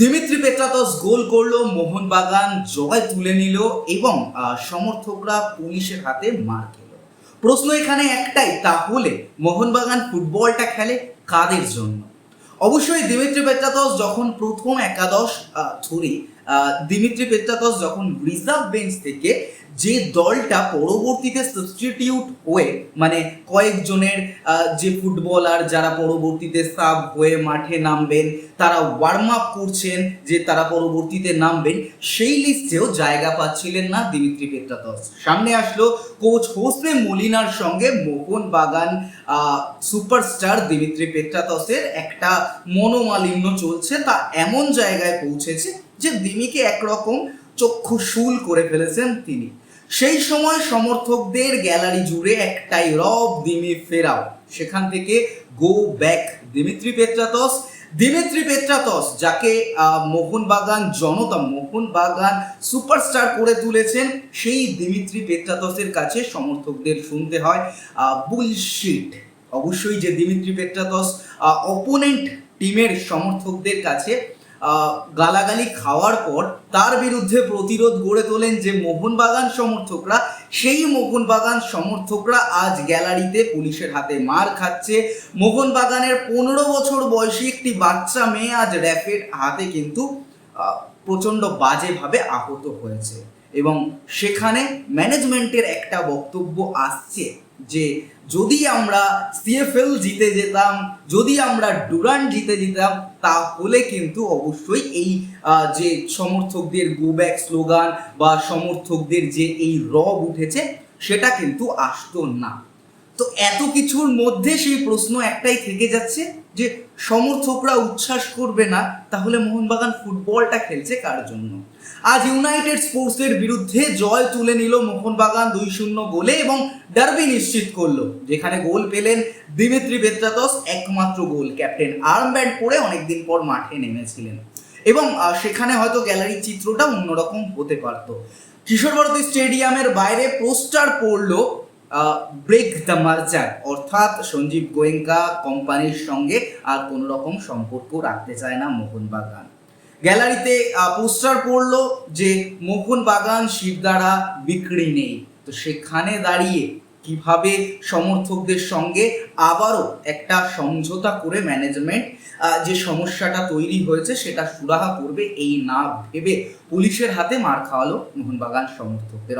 Dmitry Petratos গোল করল, মোহনবাগান জয় তুলে নিল এবং সমর্থকরা পুলিশের হাতে মার খেল। প্রশ্ন এখানে একটাই, তাহলে মোহনবাগান ফুটবলটা খেলে কাদের জন্য? অবশ্যই দিমিত্রি পেট্রাতস যখন প্রথম একাদশ ধরে দিমিত্রি পেট্রাতস যখন রিজার্ভ বেঞ্চ থেকে যে দলটা পরবর্তীতে সাবস্টিটিউট হয়ে মানে কয়েকজনের যে ফুটবলার যারা পরবর্তীতে সাব হয়ে মাঠে নামবেন, তারা ওয়ার্ম আপ করছেন যে তারা পরবর্তীতে নামবেন, সেই লিস্টেও জায়গা পাচ্ছিলেন না দিমিত্রি পেট্রাতস সামনে আসলো কোচ হোসনে মলিনার সঙ্গে মোহন বাগান সুপারস্টার দিমিত্রি পেট্রাতসের একটা মনোমালিন্য চলছে, তা এমন জায়গায় পৌঁছেছে যে দিমিকে একরকম চক্ষু শুল করে ফেলেছেন তিনি। সেই সময় সমর্থকদের গ্যালারি জুড়ে একটাই রব দিমে ফেরাও। সেখান থেকে go back Dimitri Petratos Dimitri Petratos যাকে মোহনবাগান জনতা, মোহনবাগান সুপারস্টার করে তুলেছেন, সেই দিমিত্রি পেট্রাতসের কাছে সমর্থকদের শুনতে হয় বুলশিট অবশ্যই যে দিমিত্রি পেট্রাতস অপোনেন্ট টিমের সমর্থকদের কাছে গালাগালি খাওয়ার পর তার বিরুদ্ধে প্রতিরোধ গড়ে তোলেন যে মোহনবাগান সমর্থকরা, সেই মোহনবাগান সমর্থকরা আজ গ্যালারিতে পুলিশের হাতে মার খাচ্ছে। মোহনবাগানের পনেরো বছর বয়সী একটি বাচ্চা মেয়ে আজ র্যাফের হাতে কিন্তু প্রচণ্ড বাজেভাবে আহত হয়েছে। এবং সেখানে ম্যানেজমেন্টের একটা বক্তব্য আসছে। যে যদি আমরা সিএফএল জিতে যেতাম, যদি আমরা ডুরান জিতে যেতাম, তাহলে কিন্তু অবশ্যই এই যে সমর্থকদের গো ব্যাক স্লোগান বা সমর্থকদের যে এই রব উঠেছে, সেটা কিন্তু আসতো না। তো এত কিছুর মধ্যে সেই প্রশ্ন একটাই থেকে যাচ্ছে যে সমর্থকরা উচ্ছ্বাস করবে না, তাহলে মোহনবাগান ফুটবলটা খেলছে কার জন্য? আজ ইউনাইটেড স্পোর্টসের বিরুদ্ধে জয় তুলে নিল মোহনবাগান দুই শূন্য গোলে এবং ডার্বি নিশ্চিত করল, যেখানে গোল পেলেন দিমিত্রি বেত্রাতস, একমাত্র গোল ক্যাপ্টেন। আর্মব্যান্ড পরে অনেকদিন পর মাঠে নেমেছিলেন। এবং সেখানে হয়তো গ্যালারির চিত্রটা অন্যরকম হতে পারত। কিশোর ভারতী স্টেডিয়ামের বাইরে পোস্টার পড়ল ব্রেক দ্য মার্জার অর্থাৎ সঞ্জীব গোয়েঙ্কা কোম্পানির সঙ্গে আর কোনো রকম সম্পর্ক রাখতে চায় না মোহনবাগান গ্যালারিতে পোস্টার পড়ল যে মোহনবাগান শিবদারা বিক্রি নেই। তো সেখানে দাঁড়িয়ে কীভাবে সমর্থকদের সঙ্গে আবারও একটা সমঝোতা করে ম্যানেজমেন্ট যে সমস্যাটা তৈরি হয়েছে সেটা সুরাহা করবে, এই না ভেবে পুলিশের হাতে মার খাওয়ালো মোহনবাগান সমর্থকদের